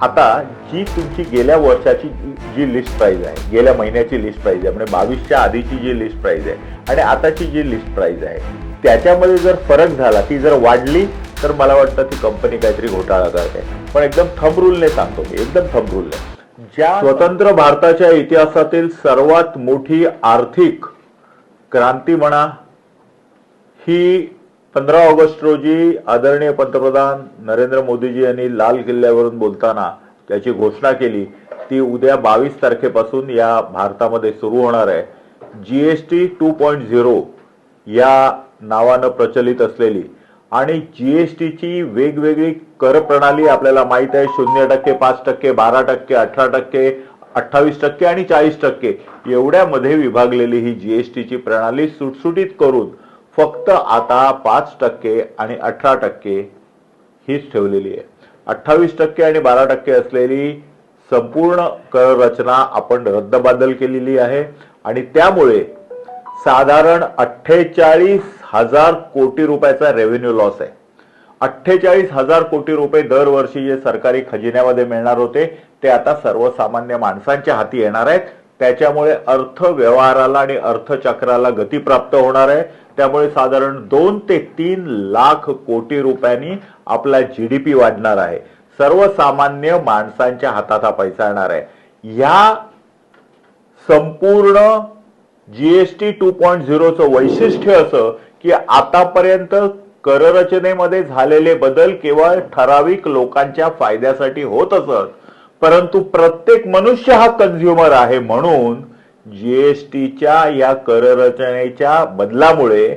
आता जी तुमची गेल्या वर्षाची जी- लिस्ट प्राइस आहे गेल्या महिन्याची लिस्ट प्राइस आहे म्हणजे बावीसच्या आधीची जी लिस्ट प्राइस आहे आणि आताची जी लिस्ट प्राइस आहे त्याच्यामध्ये जर फरक झाला ती जर वाढली तर मला वाटतं ती कंपनी काहीतरी घोटाळा करते. पण एकदम थंब रूलने सांगतो मी एकदम थंब रूलने ज्या स्वतंत्र भारताच्या इतिहासातील सर्वात मोठी आर्थिक क्रांती म्हणा ही पंधरा ऑगस्ट रोजी आदरणीय पंतप्रधान नरेंद्र मोदीजी यांनी लाल किल्ल्यावरून बोलताना त्याची घोषणा केली ती उद्या बावीस तारखेपासून या भारतामध्ये सुरू होणार आहे. जीएसटी टू पॉईंट झिरो या नावानं प्रचलित असलेली आणि जीएसटीची वेगवेगळी कर प्रणाली आपल्याला माहीत आहे शून्य टक्के पाच टक्के बारा टक्के अठरा टक्के अठ्ठावीस टक्के आणि चाळीस टक्के एवढ्यामध्ये विभागलेली ही जीएसटीची प्रणाली सुटसुटीत करून फक्त आता पाच टक्के आणि अठरा टक्के हीच ठेवलेली आहे. अठ्ठावीस टक्के आणि बारा टक्के असलेली संपूर्ण कर रचना आपण रद्दबादल केलेली आहे आणि त्यामुळे साधारण अठ्ठेचाळीस हजार कोटी रुपयाचा रेव्हेन्यू लॉस आहे. अठ्ठेचाळीस हजार कोटी रुपये दरवर्षी जे सरकारी खजिन्यामध्ये मिळणार होते ते आता सर्वसामान्य माणसांच्या हाती येणार आहेत. त्याच्यामुळे अर्थव्यवहाराला आणि अर्थचक्राला गती प्राप्त होणार आहे. त्यामुळे साधारण दोन ते तीन लाख कोटी रुपयांनी आपला जीडीपी वाढणार आहे. सर्वसामान्य माणसांच्या हातात हा पैसा येणार आहे. या संपूर्ण जीएसटी टू पॉईंट झिरोचं वैशिष्ट्य असं की आतापर्यंत कररचनेमध्ये झालेले बदल केवळ ठराविक लोकांच्या फायद्यासाठी होत असत. परंतु प्रत्येक मनुष्य हा कन्झ्युमर आहे म्हणून जीएसटीच्या या कररचनेच्या बदलामुळे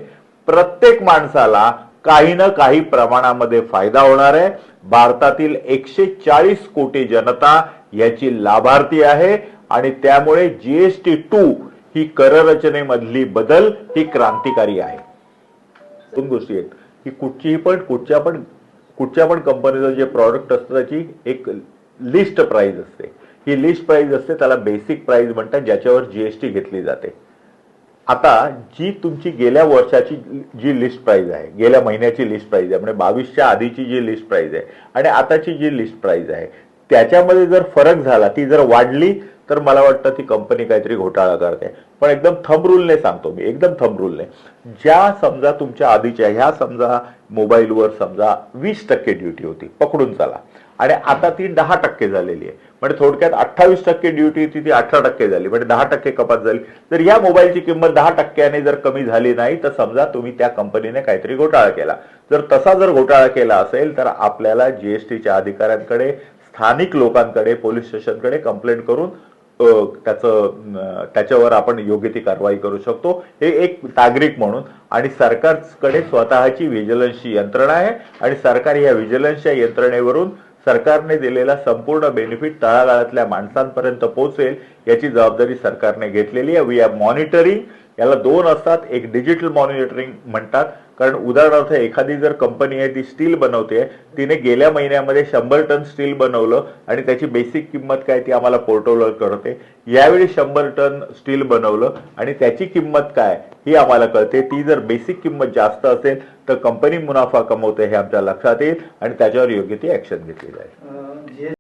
प्रत्येक माणसाला काही ना काही प्रमाणामध्ये फायदा होणार आहे. भारतातील एकशे चाळीस कोटी जनता याची लाभार्थी आहे आणि त्यामुळे जीएसटी टू ही कररचनेमधली बदल ही क्रांतिकारी आहे. दोन गोष्टी आहेत. की कुठचीही पण कुठच्या पण कुठच्या पण कंपनीचं जे प्रॉडक्ट असतं त्याची एक लिस्ट प्राइस असते. ही लिस्ट प्राइस असते त्याला बेसिक प्राइस म्हणतात ज्याच्यावर जीएसटी घेतली जाते. आता जी तुमची गेल्या वर्षाची जी लिस्ट प्राइस आहे गेल्या महिन्याची लिस्ट प्राइस आहे म्हणजे बावीसच्या आधीची जी लिस्ट प्राइस आहे आणि आताची जी लिस्ट प्राइस आहे त्याच्यामध्ये जर फरक झाला ती जर वाढली तर मला वाटतं ती कंपनी काहीतरी घोटाळा करते. पण एकदम थंब रूलने सांगतो मी एकदम थंब रूलने ज्या समजा तुमच्या आधीच्या ह्या समजा मोबाईलवर समजा वीस टक्के ड्युटी होती पकडून चला. आणि आता ती दहा टक्के झालेली आहे. म्हणजे थोडक्यात अठ्ठावीस टक्के ड्युटी ती ती अठरा टक्के झाली. म्हणजे दहा टक्के कपात झाली. तर या मोबाईलची किंमत दहा टक्क्याने जर कमी झाली नाही तर समजा तुम्ही त्या कंपनीने काहीतरी घोटाळा केला. जर तसा जर घोटाळा केला असेल तर आपल्याला जीएसटीच्या अधिकाऱ्यांकडे स्थानिक लोकांकडे पोलीस स्टेशनकडे कंप्लेंट करून त्याचं त्याच्यावर आपण योग्य ती कारवाई करू शकतो. हे एक नागरिक म्हणून. आणि सरकारकडे स्वतःची व्हिजिलन्सची यंत्रणा आहे. आणि सरकार या व्हिजिलन्सच्या यंत्रणेवरून सरकारने दिलेला संपूर्ण बेनिफिट तळागाळातल्या माणसांपर्यंत पोहोचेल याची जबाबदारी सरकारने घेतलेली आहे. वी आर मॉनिटरिंग याला दोन असतात एक डिजिटल मॉनिटरिंग म्हणतात. कारण उदाहरणार्थ एखादी जर कंपनी आहे ती स्टील बनवते तिने गेल्या महिन्यामध्ये शंभर टन स्टील बनवलं आणि त्याची बेसिक किंमत काय ती आम्हाला पोर्टलवर कळते. यावेळी शंभर टन स्टील बनवलं आणि त्याची किंमत काय ही आम्हाला कळते. ती जर बेसिक किंमत जास्त असेल तर कंपनी मुनाफा कमवते हे आमच्या लक्षात येईल आणि त्याच्यावर योग्य ती ऍक्शन घेतली जाईल.